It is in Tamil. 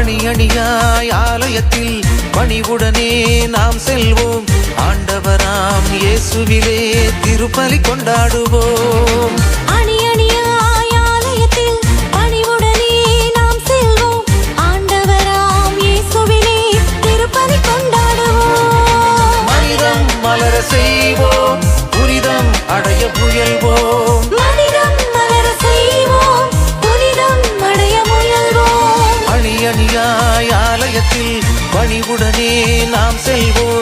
அணி அணியாய் ஆலயத்தில் பணிவுடனே நாம் செல்வோம். ஆண்டவராம் இயேசுவிலே திருப்பலி கொண்டாடுவோம். அணி அணியாய் ஆலயத்தில் பணிவுடனே நாம் செல்வோம். ஆண்டவராம் இயேசுவிலே திருப்பலி கொண்டாடுவோம். மனிதம் மலர செய்ய ஆலயத்தில் பணிவுடனே நாம் செல்வோம்.